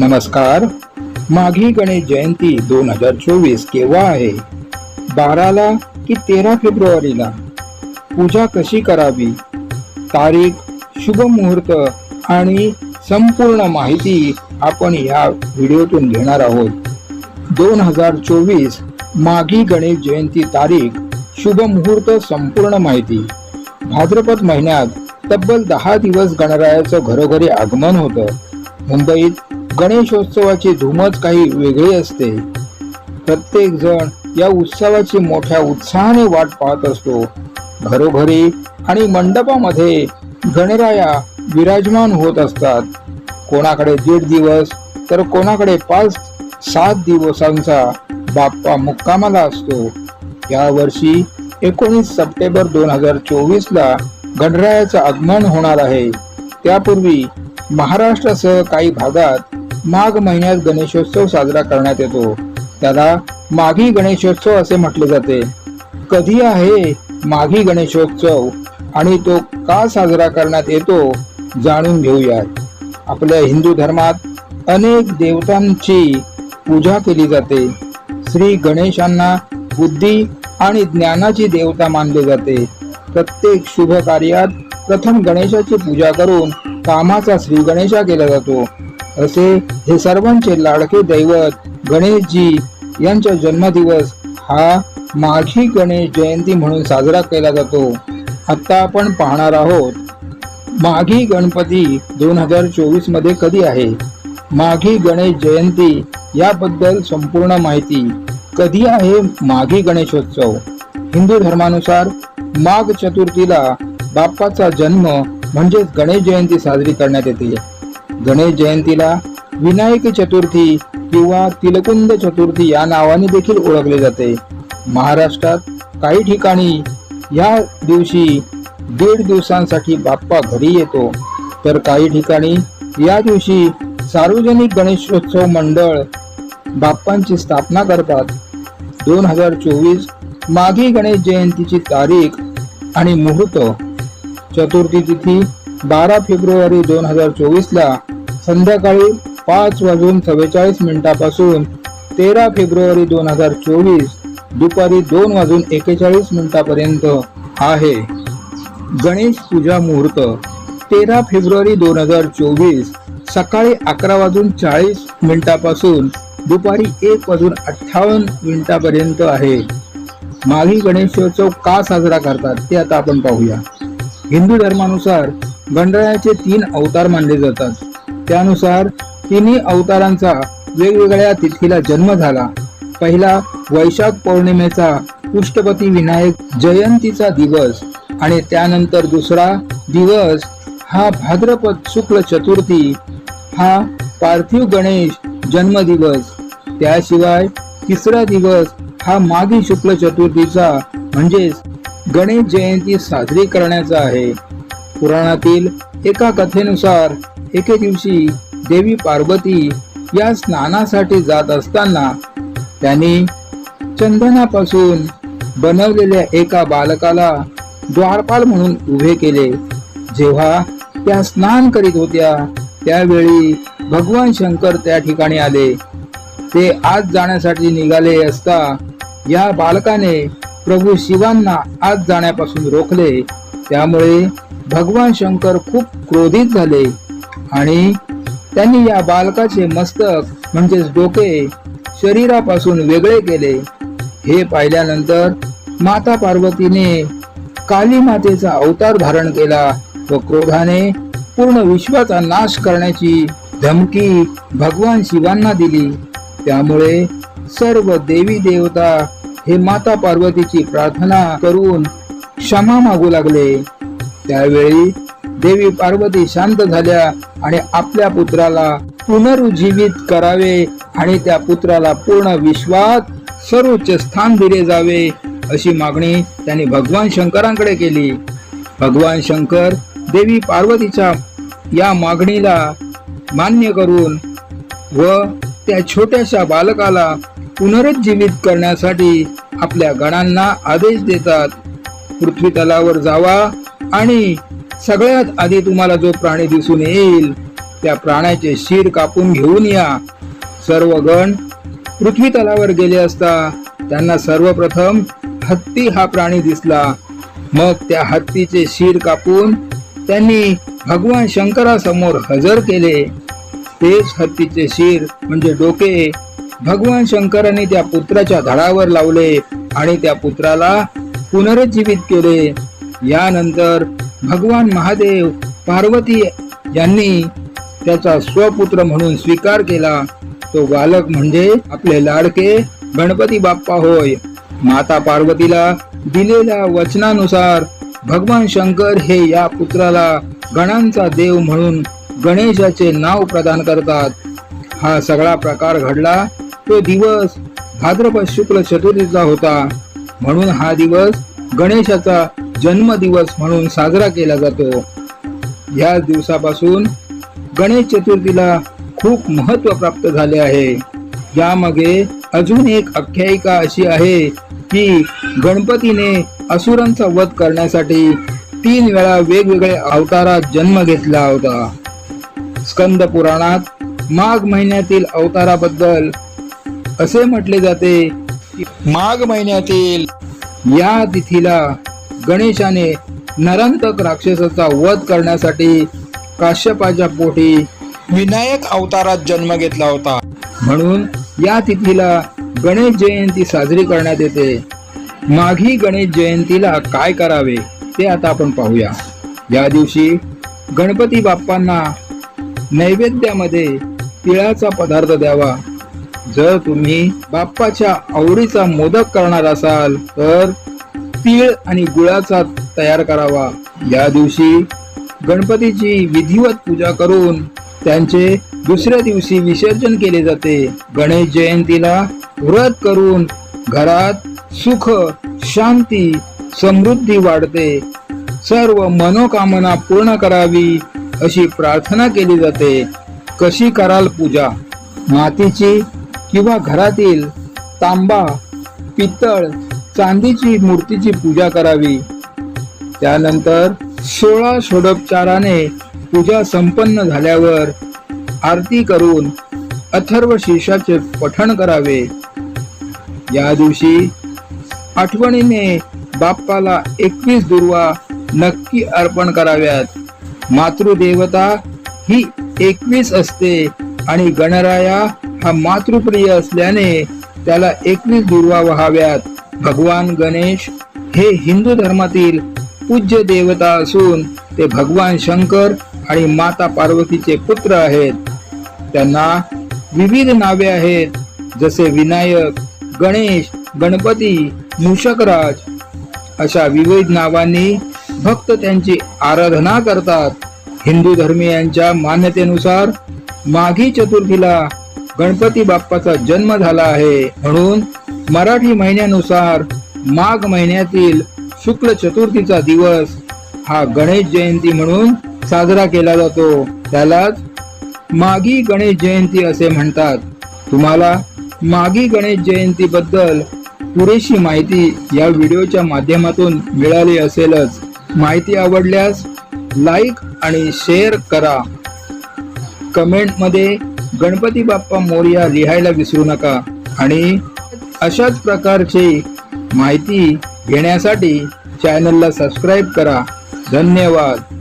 नमस्कार. माघी गणेश जयंती दोन हजार चोवीस केव्हा आहे? बाराला की तेरा फेब्रुवारीला? पूजा कशी करावी? तारीख शुभ मुहूर्त आणि संपूर्ण माहिती आपण या व्हिडिओतून घेणार आहोत. दोन हजार चोवीस माघी गणेश जयंती तारीख शुभ मुहूर्त संपूर्ण माहिती. भाद्रपद महिन्यात तब्बल दहा दिवस गणरायाचं घरोघरी आगमन होतं. मुंबईत गणेशोत्सवाची धूमच काही वेगळी असते. प्रत्येक जण या उत्सवाची मोठ्या उत्साहाने वाट पाहत असतो. घरोघरी आणि मंडपामध्ये गणराया विराजमान होत असतात. कोणाकडे दीड दिवस तर कोणाकडे पाच सात दिवसांचा बाप्पा मुक्कामाला असतो. या वर्षी एकोणीस सप्टेंबर दोन हजार चोवीसला गणरायाचं आगमन होणार आहे. त्यापूर्वी महाराष्ट्रासह काही भागात माघ महिन्यात गणेशोत्सव साजरा करण्यात येतो. त्याला माघी गणेशोत्सव असे म्हटले जाते. कधी आहे माघी गणेशोत्सव आणि तो का साजरा करण्यात येतो जाणून घेऊयात. आपल्या हिंदू धर्मात अनेक देवतांची पूजा केली जाते. श्री गणेशांना बुद्धी आणि ज्ञानाची देवता मानले जाते. प्रत्येक शुभ कार्यात प्रथम गणेशाची पूजा करून कामाचा श्री गणेशा केला जातो. असे हे सर्वांचे लाडके दैवत गणेशजी यांचा जन्मदिवस हा माघी गणेश जयंती म्हणून साजरा केला जातो. आता आपण पाहणार आहोत माघी गणपती दोन हजार चोवीसमध्ये कधी आहे? माघी गणेश जयंती याबद्दल संपूर्ण माहिती कधी आहे माघी गणेशोत्सव? हिंदू धर्मानुसार माघ चतुर्थीला बाप्पाचा जन्म म्हणजेच गणेश जयंती साजरी करण्यात येते. गणेश जयंतीला विनायक चतुर्थी किंवा तिलकुंद चतुर्थी या नावाने देखील ओळखले जाते. महाराष्ट्रात काही ठिकाणी या दिवशी दीड दिवसांसाठी बाप्पा घरी येतो. तर काही ठिकाणी या दिवशी सार्वजनिक गणेशोत्सव मंडळ बाप्पांची स्थापना करतात. दोन हजार चोवीस माघी गणेश जयंतीची तारीख आणि मुहूर्त. चतुर्थी तिथी बारा फेब्रुवारी दोन हजार चोवीसला संध्याकाळी पाच वाजून चव्वेचाळीस मिनिटापासून तेरा फेब्रुवारी दोन हजार चोवीस दुपारी दोन वाजून एकेचाळीस मिनिटापर्यंत आहे. गणेश पूजा मुहूर्त तेरा फेब्रुवारी दोन हजार चोवीस सकाळी अकरा वाजून चाळीस मिनिटापासून दुपारी एक वाजून अठ्ठावन्न मिनिटापर्यंत आहे. माघी गणेशोत्सव का साजरा करतात ते आता आपण पाहूया. हिंदू धर्मानुसार गणरायाचे तीन अवतार मानले जातात. त्यानुसार तिन्ही अवतारांचा वेगवेगळ्या तिथीला जन्म झाला. पहिला वैशाख पौर्णिमेचा पुष्टपती विनायक जयंतीचा दिवस आणि त्यानंतर दुसरा दिवस हा भाद्रपद शुक्ल चतुर्थी हा पार्थिव गणेश जन्मदिवस. त्याशिवाय तिसरा दिवस हा माघी शुक्ल चतुर्थीचा म्हणजेच गणेश जयंती साजरी करण्याचा आहे. पुराणातील एका कथेनुसार एके दिवशी देवी पार्वती या स्नानासाठी जात असताना त्यांनी चंदनापासून बनवलेल्या एका बालकाला द्वारपाल म्हणून उभे केले. जेव्हा त्या स्नान करीत होत्या त्यावेळी भगवान शंकर त्या ठिकाणी आले. ते आज जाण्यासाठी निघाले असता या बालकाने प्रभू शिवांना आज जाण्यापासून रोखले. त्यामुळे भगवान शंकर खूप क्रोधित झाले आणि त्यांनी या बालकाचे मस्तक म्हणजेच डोके शरीरापासून वेगळे केले. हे पाहिल्यानंतर माता पार्वतीने काली मातेचा अवतार धारण केला व क्रोधाने पूर्ण विश्वाचा नाश करण्याची धमकी भगवान शिवांना दिली. त्यामुळे सर्व देवी देवता हे माता पार्वतीची प्रार्थना करून क्षमा मागू लागले. त्यावेळी देवी पार्वती शांत झाल्या आणि आपल्या पुत्राला पुनरुज्जीवित करावे आणि त्या पुत्राला पूर्ण विश्वात सर्वोच्च स्थान दिले जावे अशी मागणी त्यांनी भगवान शंकरांकडे केली. भगवान शंकर देवी पार्वतीच्या या मागणीला मान्य करून व त्या छोट्याशा बालकाला पुनरुज्जीवित करण्यासाठी आपल्या गणांना आदेश देतात. पृथ्वी तलावर जावा आणि सगळ्यात आधी तुम्हाला जो प्राणी दिसून येईल त्या प्राण्याचे शिर कापून घेऊन या. सर्व गण पृथ्वी तलावर गेले असता त्यांना सर्वप्रथम हत्ती हा प्राणी दिसला. मग त्या हत्तीचे शिर कापून त्यांनी भगवान शंकरासमोर हजर केले. तेच हत्तीचे शिर म्हणजे डोके. भगवान शंकरांनी त्या पुत्राच्या धडावर लावले आणि त्या पुत्राला पुनरुज्जीवित केले. यानंतर भगवान महादेव पार्वती यांनी त्याचा स्वपुत्र म्हणून स्वीकार केला. तो बालक म्हणजे आपले लाडके गणपती बाप्पा होय. माता पार्वतीला दिलेल्या वचनानुसार भगवान शंकर हे या पुत्राला गणांचा देव म्हणून गणेशाचे नाव प्रदान करतात. हा सगळा प्रकार घडला. तो दिवस भाद्रपद शुक्ल चतुर्थीचा होता. म्हणून हा दिवस गणेशाचा जन्मदिवस म्हणून साजरा केला जातो. या दिवसापासून गणेश चतुर्थीला खूप महत्त्व प्राप्त झाले आहे. यामागे अजून एक आख्यायिका अशी आहे की गणपतीने असुरांचा वध करण्यासाठी तीन वेळा वेगवेगळ्या अवतारात जन्म घेतला होता. स्कंद पुराणात माघ महिन्यातील अवताराबद्दल असे म्हटले जाते की माघ महिन्यातील या तिथीला गणेशाने नरंतक राक्षसाचा वध करण्यासाठी काश्यपाच्या पोटी विनायक अवतारात जन्म घेतला होता. म्हणून या तिथीला गणेश जयंती साजरी करण्यात येते. माघी गणेश जयंतीला काय करावे ते आता आपण पाहूया. या दिवशी गणपती बाप्पांना नैवेद्यामध्ये तिळाचा पदार्थ द्यावा. जर तुम्ही बाप्पाच्या आवडीचा मोदक करणार असाल तर तीळ आणि गुळाचा तयार करावा. या दिवशी गणपतीची विधिवत पूजा करून त्यांचे दुसऱ्या दिवशी विसर्जन केले जाते. गणेश जयंतीला व्रत करून घरात सुख शांती समृद्धी वाढते. सर्व मनोकामना पूर्ण करावी अशी प्रार्थना केली जाते. कशी कराल पूजा? मातीची किंवा घरातील तांबा पितळ चांदीची मूर्तीची पूजा करावी. त्यानंतर सोळा षोडोपचाराने पूजा संपन्न झाल्यावर आरती करून अथर्व शीर्षाचे पठण करावे. या दिवशी आठवणीने बाप्पाला एकवीस दुर्वा नक्की अर्पण कराव्यात. मातृदेवता ही एकवीस असते आणि गणराया हा मातृप्रिय असल्याने त्याला एकवीस दुर्वा व्हाव्यात. भगवान गणेश हे हिंदू धर्मातील पूज्य देवता असून ते भगवान शंकर आणि माता पार्वतीचे पुत्र आहेत. त्यांना विविध नावे आहेत जसे विनायक गणेश गणपती मूषकराज. अशा विविध नावांनी भक्त त्यांची आराधना करतात. हिंदू धर्मीयांच्या मान्यतेनुसार माघी चतुर्थीला गणपती बाप्पाचा जन्म झाला आहे. म्हणून मराठी महिन्यानुसार माघ महिन्यातील शुक्ल चतुर्थीचा दिवस हा गणेश जयंती म्हणून साजरा केला जातो. त्यालाच मागी गणेश जयंती असे म्हणतात. तुम्हाला मागी गणेश जयंती बद्दल पुरेशी माहिती या व्हिडिओच्या माध्यमातून मिळाली असेलच. माहिती आवडल्यास लाईक आणि शेअर करा. कमेंटमध्ये गणपती बाप्पा मोर्या लिहायला विसरू नका. आणि अशाच प्रकारची माहिती घेण्यासाठी चॅनलला सबस्क्राईब करा. धन्यवाद.